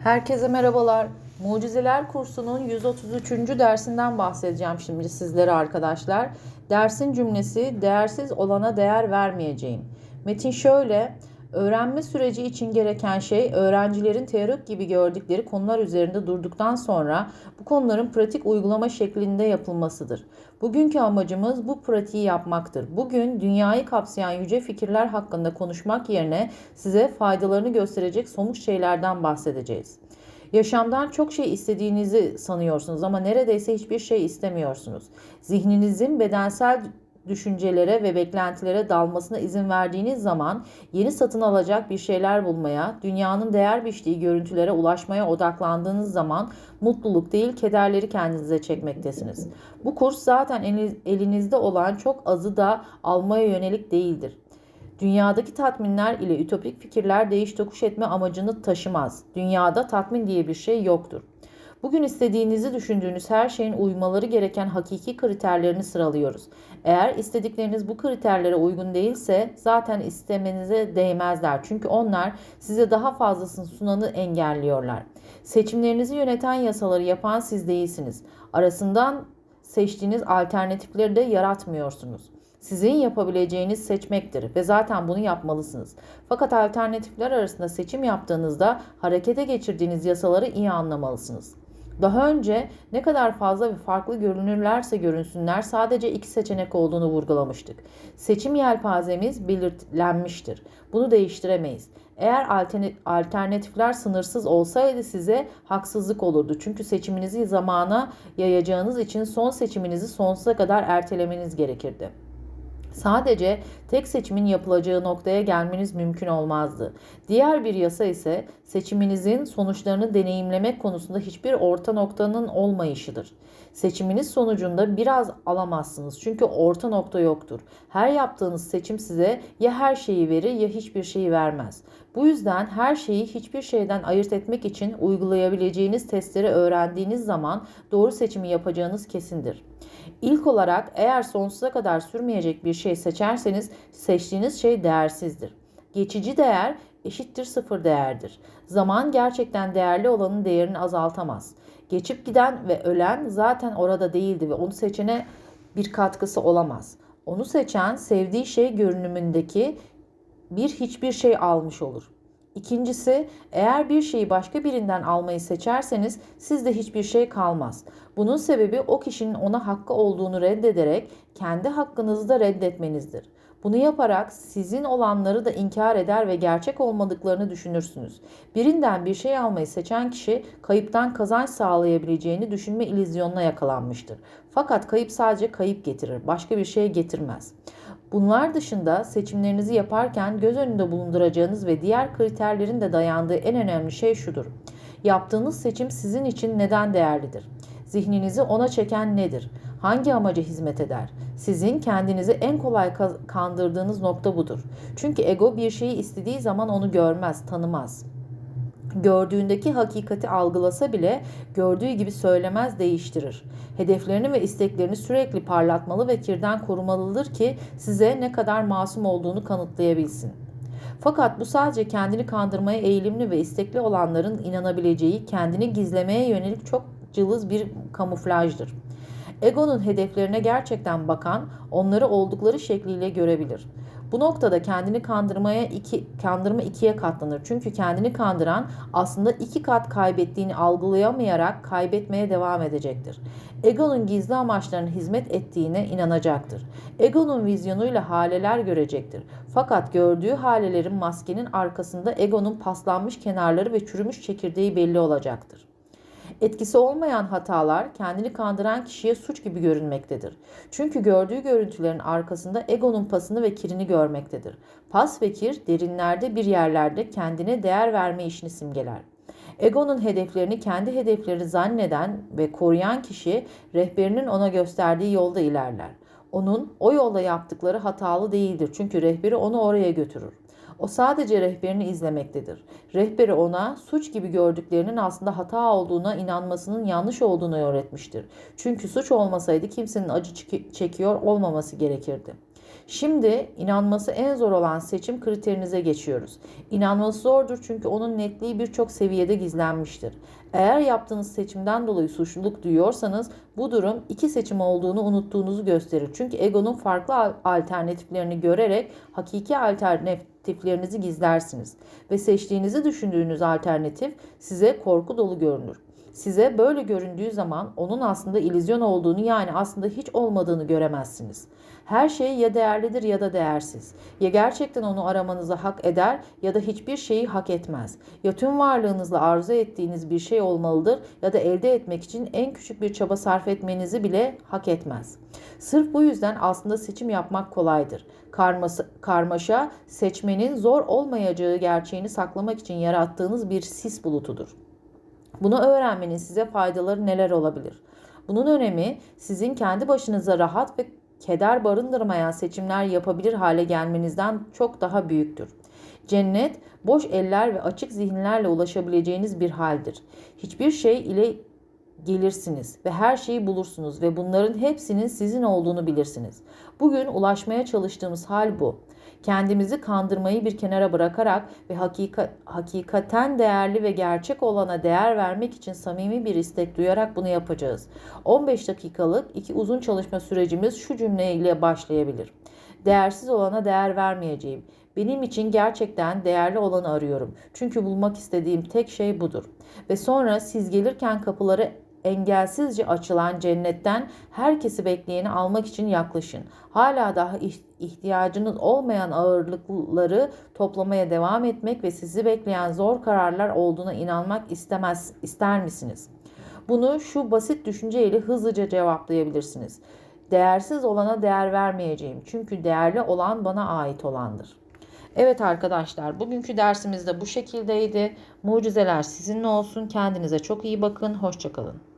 Herkese merhabalar. Mucizeler kursunun 133. dersinden bahsedeceğim şimdi sizlere arkadaşlar. Dersin cümlesi değersiz olana değer vermeyeceğim. Metin şöyle: Öğrenme süreci için gereken şey öğrencilerin teorik gibi gördükleri konular üzerinde durduktan sonra bu konuların pratik uygulama şeklinde yapılmasıdır. Bugünkü amacımız bu pratiği yapmaktır. Bugün dünyayı kapsayan yüce fikirler hakkında konuşmak yerine size faydalarını gösterecek somut şeylerden bahsedeceğiz. Yaşamdan çok şey istediğinizi sanıyorsunuz ama neredeyse hiçbir şey istemiyorsunuz. Zihninizin bedensel düşüncelere ve beklentilere dalmasına izin verdiğiniz zaman yeni satın alacak bir şeyler bulmaya, dünyanın değer biçtiği görüntülere ulaşmaya odaklandığınız zaman mutluluk değil kederleri kendinize çekmektesiniz. Bu kurs zaten elinizde olan çok azı da almaya yönelik değildir. Dünyadaki tatminler ile ütopik fikirler değiş tokuş etme amacını taşımaz. Dünyada tatmin diye bir şey yoktur. Bugün istediğinizi düşündüğünüz her şeyin uymaları gereken hakiki kriterlerini sıralıyoruz. Eğer istedikleriniz bu kriterlere uygun değilse zaten istemenize değmezler. Çünkü onlar size daha fazlasını sunanı engelliyorlar. Seçimlerinizi yöneten yasaları yapan siz değilsiniz. Arasından seçtiğiniz alternatifleri de yaratmıyorsunuz. Sizin yapabileceğiniz seçmektir ve zaten bunu yapmalısınız. Fakat alternatifler arasında seçim yaptığınızda harekete geçirdiğiniz yasaları iyi anlamalısınız. Daha önce ne kadar fazla ve farklı görünürlerse görünsünler sadece iki seçenek olduğunu vurgulamıştık. Seçim yelpazemiz belirlenmiştir. Bunu değiştiremeyiz. Eğer alternatifler sınırsız olsaydı size haksızlık olurdu. Çünkü seçiminizi zamana yayacağınız için son seçiminizi sonsuza kadar ertelemeniz gerekirdi. Sadece tek seçimin yapılacağı noktaya gelmeniz mümkün olmazdı. Diğer bir yasa ise seçiminizin sonuçlarını deneyimlemek konusunda hiçbir orta noktanın olmayışıdır. Seçiminiz sonucunda biraz alamazsınız çünkü orta nokta yoktur. Her yaptığınız seçim size ya her şeyi verir ya hiçbir şeyi vermez. Bu yüzden her şeyi hiçbir şeyden ayırt etmek için uygulayabileceğiniz testleri öğrendiğiniz zaman doğru seçimi yapacağınız kesindir. İlk olarak eğer sonsuza kadar sürmeyecek bir şey seçerseniz seçtiğiniz şey değersizdir. Geçici değer eşittir sıfır değerdir. Zaman gerçekten değerli olanın değerini azaltamaz. Geçip giden ve ölen zaten orada değildi ve onu seçene bir katkısı olamaz. Onu seçen sevdiği şey görünümündeki bir hiçbir şey almış olur. İkincisi, eğer bir şeyi başka birinden almayı seçerseniz sizde hiçbir şey kalmaz. Bunun sebebi o kişinin ona hakkı olduğunu reddederek kendi hakkınızı da reddetmenizdir. Bunu yaparak sizin olanları da inkar eder ve gerçek olmadıklarını düşünürsünüz. Birinden bir şey almayı seçen kişi kayıptan kazanç sağlayabileceğini düşünme ilizyonuna yakalanmıştır. Fakat kayıp sadece kayıp getirir, başka bir şey getirmez. Bunlar dışında seçimlerinizi yaparken göz önünde bulunduracağınız ve diğer kriterlerin de dayandığı en önemli şey şudur. Yaptığınız seçim sizin için neden değerlidir? Zihninizi ona çeken nedir? Hangi amaca hizmet eder? Sizin kendinizi en kolay kandırdığınız nokta budur. Çünkü ego bir şeyi istediği zaman onu görmez, tanımaz gördüğündeki hakikati algılasa bile gördüğü gibi söylemez değiştirir. Hedeflerini ve isteklerini sürekli parlatmalı ve kirden korumalıdır ki size ne kadar masum olduğunu kanıtlayabilsin. Fakat bu sadece kendini kandırmaya eğilimli ve istekli olanların inanabileceği, kendini gizlemeye yönelik çok cılız bir kamuflajdır. Ego'nun hedeflerine gerçekten bakan, onları oldukları şekliyle görebilir. Bu noktada kendini kandırmaya iki, kandırma ikiye katlanır. Çünkü kendini kandıran aslında iki kat kaybettiğini algılayamayarak kaybetmeye devam edecektir. Ego'nun gizli amaçlarına hizmet ettiğine inanacaktır. Ego'nun vizyonuyla haleler görecektir. Fakat gördüğü halelerin maskenin arkasında Ego'nun paslanmış kenarları ve çürümüş çekirdeği belli olacaktır. Etkisi olmayan hatalar kendini kandıran kişiye suç gibi görünmektedir. Çünkü gördüğü görüntülerin arkasında egonun pasını ve kirini görmektedir. Pas ve kir derinlerde bir yerlerde kendine değer verme işini simgeler. Egonun hedeflerini kendi hedefleri zanneden ve koruyan kişi rehberinin ona gösterdiği yolda ilerler. Onun o yolda yaptıkları hatalı değildir çünkü rehberi onu oraya götürür. O sadece rehberini izlemektedir. Rehberi ona suç gibi gördüklerinin aslında hata olduğuna inanmasının yanlış olduğunu öğretmiştir. Çünkü suç olmasaydı kimsenin acı çekiyor olmaması gerekirdi. Şimdi inanması en zor olan seçim kriterinize geçiyoruz. İnanması zordur çünkü onun netliği birçok seviyede gizlenmiştir. Eğer yaptığınız seçimden dolayı suçluluk duyuyorsanız bu durum iki seçim olduğunu unuttuğunuzu gösterir. Çünkü egonun farklı al- alternatiflerini görerek hakiki alternatiflerinizi gizlersiniz ve seçtiğinizi düşündüğünüz alternatif size korku dolu görünür. Size böyle göründüğü zaman onun aslında illüzyon olduğunu yani aslında hiç olmadığını göremezsiniz. Her şey ya değerlidir ya da değersiz. Ya gerçekten onu aramanızı hak eder ya da hiçbir şeyi hak etmez. Ya tüm varlığınızla arzu ettiğiniz bir şey olmalıdır ya da elde etmek için en küçük bir çaba sarf etmenizi bile hak etmez. Sırf bu yüzden aslında seçim yapmak kolaydır. Karması, karmaşa seçmenin zor olmayacağı gerçeğini saklamak için yarattığınız bir sis bulutudur. Bunu öğrenmenin size faydaları neler olabilir? Bunun önemi sizin kendi başınıza rahat ve keder barındırmayan seçimler yapabilir hale gelmenizden çok daha büyüktür. Cennet, boş eller ve açık zihinlerle ulaşabileceğiniz bir haldir. Hiçbir şey ile gelirsiniz ve her şeyi bulursunuz ve bunların hepsinin sizin olduğunu bilirsiniz. Bugün ulaşmaya çalıştığımız hal bu. Kendimizi kandırmayı bir kenara bırakarak ve hakika, hakikaten değerli ve gerçek olana değer vermek için samimi bir istek duyarak bunu yapacağız. 15 dakikalık iki uzun çalışma sürecimiz şu cümleyle başlayabilir. Değersiz olana değer vermeyeceğim. Benim için gerçekten değerli olanı arıyorum. Çünkü bulmak istediğim tek şey budur. Ve sonra siz gelirken kapıları engelsizce açılan cennetten herkesi bekleyeni almak için yaklaşın. Hala daha iht- ihtiyacınız olmayan ağırlıkları toplamaya devam etmek ve sizi bekleyen zor kararlar olduğuna inanmak istemez ister misiniz? Bunu şu basit düşünceyle hızlıca cevaplayabilirsiniz. Değersiz olana değer vermeyeceğim. Çünkü değerli olan bana ait olandır. Evet arkadaşlar, bugünkü dersimiz de bu şekildeydi. Mucizeler sizinle olsun. Kendinize çok iyi bakın. Hoşçakalın.